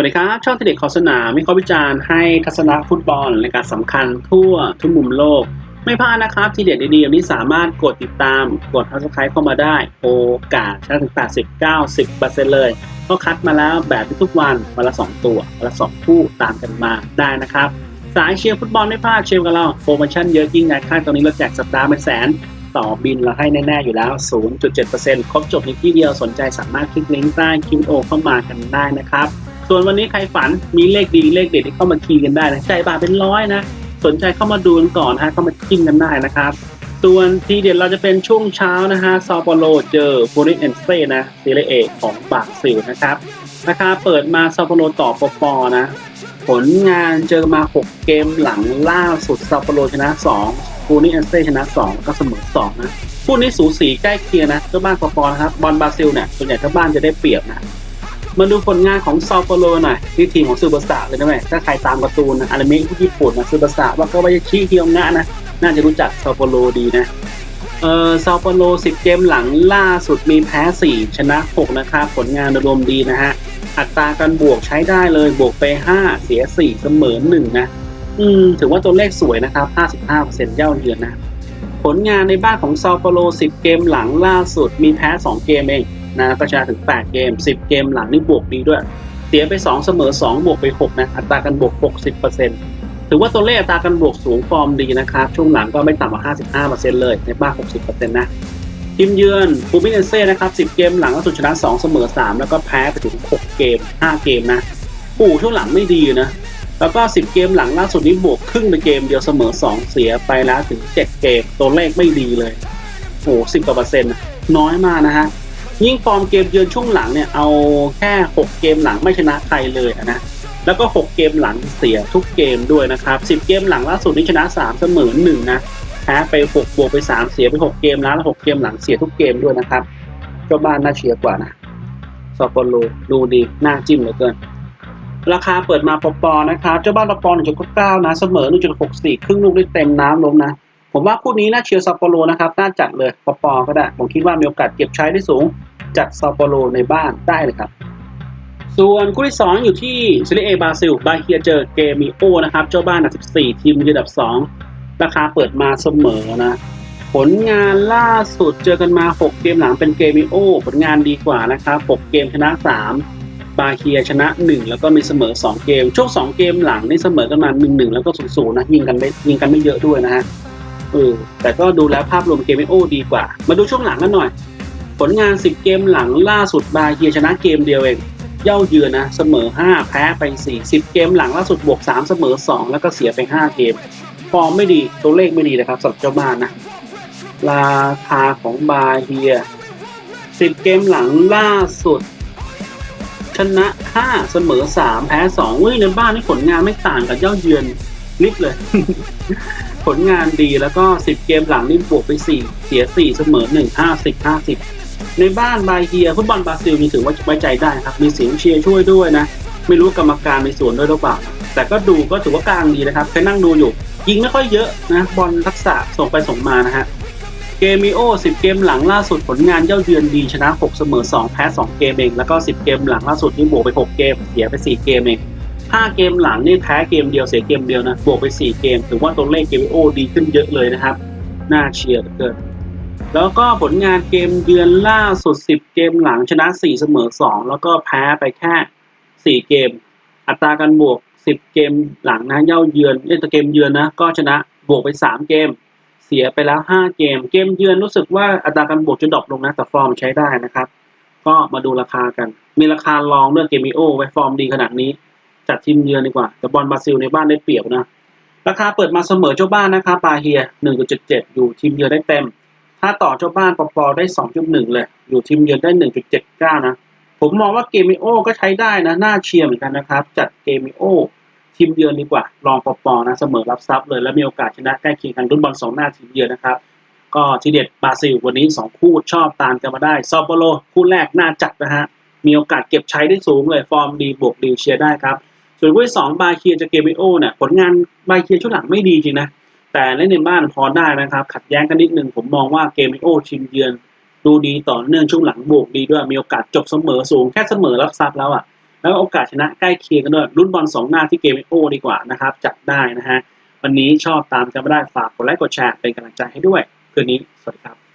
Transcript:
วัสดีครับ ช่องทีเด็กขอสนามวิเคราะห์วิจารณ์ให้ทัศนะฟุตบอลในการสำคัญทั่วทุกมุมโลก ไม่พลาดนะครับ ทีเด็ดดีๆแบบนี้สามารถกดติดตามกด subscribe เข้ามาได้ โอกาสชนะถึง 80 90เปอร์เซ็นเลยก็คัดมาแล้วแบบทุกวันวันละ 2 ตัววันละ 2 คู่ตามกันมาได้นะครับ สายเชียร์ฟุตบอลไม่พลาดเชียร์กับเราโปรโมชั่นเยอะยิ่งใหญ่ค่าตอนนี้เราแจกสัปดาห์เป็นแสนต่อบินเราให้แน่ ๆ อยู่แล้ว 0.7%ครบจบในที่เดียวสนใจสามารถคลิกลิงก์ใต้คลิปโอเข้ามากันได้นะครับ ส่วนวันนี้ใครฝันมีเลขดีเลขเด็ดที่เข้ามาคีย์กันได้นะใจบาทเป็นร้อยนะ สนใจเข้ามาดูกันก่อนนะฮะเข้ามาจิ้มกันได้นะครับส่วนทีเด็ดเราจะเป็นช่วงเช้านะฮะซาโปโลเจอโฟริเอนเซ่นะซีเรเอของบราซิลนะครับราคาเปิดมาซาโปโลต่อปปนะ ผลงานเจอมา 6 เกมหลังล่าสุดซาโปโลชนะ2ฟูนิเอนเซ่ชนะ2แล้วก็เสมอ2นะคู่นี้สูสีใกล้เคียงนะเจ้าบ้านปปนะครับบอลบราซิลเนี่ยส่วนใหญ่เจ้าบ้านจะได้เปรียบนะ มาดูผลงานของซาโปโลหน่อยที่ทีมของซูเปอร์สตาร์เลยนะแม่ถ้าใครตามการ์ตูนนะอนิเมะที่ญี่ปุ่นนะซูเปอร์สตาร์ว่าก็วายชิเฮียวงะนะ น่าจะรู้จักซาโปโลดีนะเออซาโปโล 10 เกมหลังล่าสุดมีแพ้ 4 ชนะ 6 นะครับ ผลงานโดยรวมดีนะฮะ อัตราการบวกใช้ได้เลย บวกไป 5 เสีย 4 เสมอ 1 นะ อืม ถือว่าตัวเลขสวยนะครับ 55%เย่าเยือนนะ ผลงานในบ้านของซาโปโล 10 เกมหลังล่าสุดมีแพ้ 2 เกมเอง นะก็ชนะถึง 8 เกม 10 เกมหลังนี่บวกดีด้วย เสียไป 2 เสมอ 2 บวกไป 6 นะ อัตราการบวก 60%ถือว่าตัวเลขอัตราการบวกสูงฟอร์มดีนะครับ ช่วงหลังก็ไม่ต่ำกว่า 55%เลยในบ้าน60%นะทีมเยือนฟูมิเนเซ่นะครับ 10 เกมหลังล่าสุดชนะ 2 เสมอ 3 แล้วก็แพ้ไปถึง 6 เกม 5 เกมนะปู่ช่วงหลังไม่ดีนะแล้วก็ 10 เกมหลังล่าสุดนี้บวกครึ่งในเกมเดียวเสมอ 2 เสียไปแล้วถึง 7 เกม ตัวเลขไม่ดีเลยโอ้สิบกว่าเปอร์เซ็นต์น้อยมากนะฮะ ยิ่งฟอร์มเกมเยือนช่วงหลังเนี่ยเอาแค่ 6 เกมหลังไม่ชนะใครเลยนะแล้วก็ 6 เกมหลังเสียทุกเกมด้วยนะครับ 10 เกมหลังล่าสุดนี้ชนะ 3 เสมอ1นะแพ้ไป 6 บวกไป 3 เสียไป 6 เกมแล้วแล้ว 6 เกมหลังเสียทุกเกมด้วยนะครับเจ้าบ้านน่าเชียร์กว่านะซอปโปโลดูดีน่าจิ้มเหลือเกิน ราคาเปิดมาปอปอนะครับ เจ้าบ้านปอปอ1.9นะเสมอ 1.64 ครึ่งลูกได้เต็มน้ำลงนะผมว่าคู่นี้น่าเชียร์ซาโปโลนะครับ น่าจัดเลยปอปอก็ได้ ผมคิดว่ามีโอกาสเก็บใช้ได้สูง จัดซาโปโลในบ้านได้เลยครับ ส่วนคู่ที่ 2 อยู่ที่ซีรีเอบราซิลบาเฮียเจอเกมิโอนะครับ เจ้าบ้านอันดับ14 ทีมยืนอันดับ 2 ราคาเปิดมาเสมอนะ ผลงานล่าสุดเจอกันมา 6 เกมหลังเป็นเกมิโอ ผลงานดีกว่านะครับ 6 เกมชนะ 3 บาเฮียชนะ 1 แล้วก็มีเสมอ 2 เกม ช่วง 2 เกมหลังนี่เสมอกันมา 1-1 แล้วก็0-0นะยิงกันไม่ยิงกันไม่เยอะด้วยนะฮะเออแต่ก็ดูแล้วภาพรวมเกมเอโอดีกว่า มาดูช่วงหลังกันหน่อย ผลงาน 10 เกมหลังล่าสุดบาเฮียชนะเกมเดียวเอง เย่าเยือนนะ เสมอ 5 แพ้ไป 4 10 เกมหลังล่าสุดบวก 3 เสมอ 2 แล้วก็เสียไป 5 เกม ฟอร์มไม่ดีตัวเลขไม่ดีนะครับสำหรับเจ้าบ้านนะ ราคาของบาเฮีย 10 เกมหลังล่าสุด ชนะ 5 เสมอ 3 แพ้2เว้ยในบ้านนี่ผลงานไม่ต่างกับเย่าเยือนนิดเลย ผลงานดีแล้วก็ 10 เกมหลังนี่บวกไป 4 เสีย 4 เสมอ 1 50 50 ในบ้านบาเฮียฟุตบอลบราซิลมีถือว่าไว้ใจได้ครับ มีเสียงเชียร์ช่วยด้วยนะ ไม่รู้กรรมการมีส่วนด้วยหรือเปล่า แต่ก็ดูก็ถือว่ากลางดีนะครับเคยนั่งดูอยู่ ยิงไม่ค่อยเยอะนะบอลทักษะส่งไปส่งมานะฮะเกมิโอ 10 เกมหลังล่าสุดผลงานเย่าเยือนดีชนะ 6 เสมอ 2 แพ้ 2 เกมเอง แล้วก็ 10 เกมหลังล่าสุดนี่บวกไป 6 เกม เสียไป 4 เกมเอง 5 เกมหลังนี่แพ้เกมเดียวเสียเกมเดียวนะ บวกไป 4 เกม ถือว่าตัวเลขเกมิโอดีขึ้นเยอะเลยนะครับ น่าเชียร์เกิน แล้วก็ผลงานเกมเยือนล่าสุด 10 เกมหลังชนะ 4 เสมอ 2 แล้วก็แพ้ไปแค่ 4 เกม อัตราการบวก 10 เกมหลังนะเย่าเยือนเล่นแต่เกมเยือนนะก็ชนะบวกไป 3 เกม เสียไปแล้ว 5 เกม เกมเยือนรู้สึกว่าอัตราการบวกจะดรอปลงนะแต่ฟอร์มใช้ได้นะครับ ก็มาดูราคากัน มีราคาลองเรื่องเกมิโอไว้ฟอร์มดีขนาดนี้ จัดทีมเยือนดีกว่าแต่บอลบราซิลในบ้านได้เปรียบนะราคาเปิดมาเสมอเจ้าบ้านนะครับปาเฮีย 1.77 อยู่ทีมเยือนได้เต็ม ถ้าต่อเจ้าบ้านปอปอได้ 2.1 เลย อยู่ทีมเยือนได้ 1.79 นะ ผมมองว่าเกมิโอก็ใช้ได้นะ น่าเชียร์เหมือนกันนะครับ จัดเกมิโอทีมเยือนดีกว่าลองปอปอนะ เสมอรับทรัพย์เลย แล้วมีโอกาสชนะใกล้เคียงกันรุ่นบอลสองหน้าทีมเยือนนะครับ ก็ทีเด็ดบราซิลวันนี้ 2 คู่ชอบตามกันมาได้ ซอโปโลคู่แรกน่าจัดนะฮะ มีโอกาสเก็บใช้ได้สูงเลย ฟอร์มดีบวกดีเชียร์ได้ครับ ส่วนคู่ที่สองบาเคียจะเกมิโอเนี่ย ผลงานบาเคียช่วงหลังไม่ดีจริงนะ แต่เล่นในบ้านพอได้นะครับ ขัดแย้งกันนิดนึง ผมมองว่าเกมโอชิมเยือน ดูดีต่อเนื่องช่วงหลังบวกดีด้วยมีโอกาสจบเสมอสูงแค่เสมอรับทรัพย์แล้วอะแล้วโอกาสชนะใกล้เคียงกันด้วยรุ่นบอลสองหน้าที่เกมโอดีกว่านะครับจับได้นะฮะวันนี้ชอบตามกันไม่ได้ฝากกดไลค์กดแชร์เป็นกำลังใจให้ด้วยคืนนี้สวัสดีครับ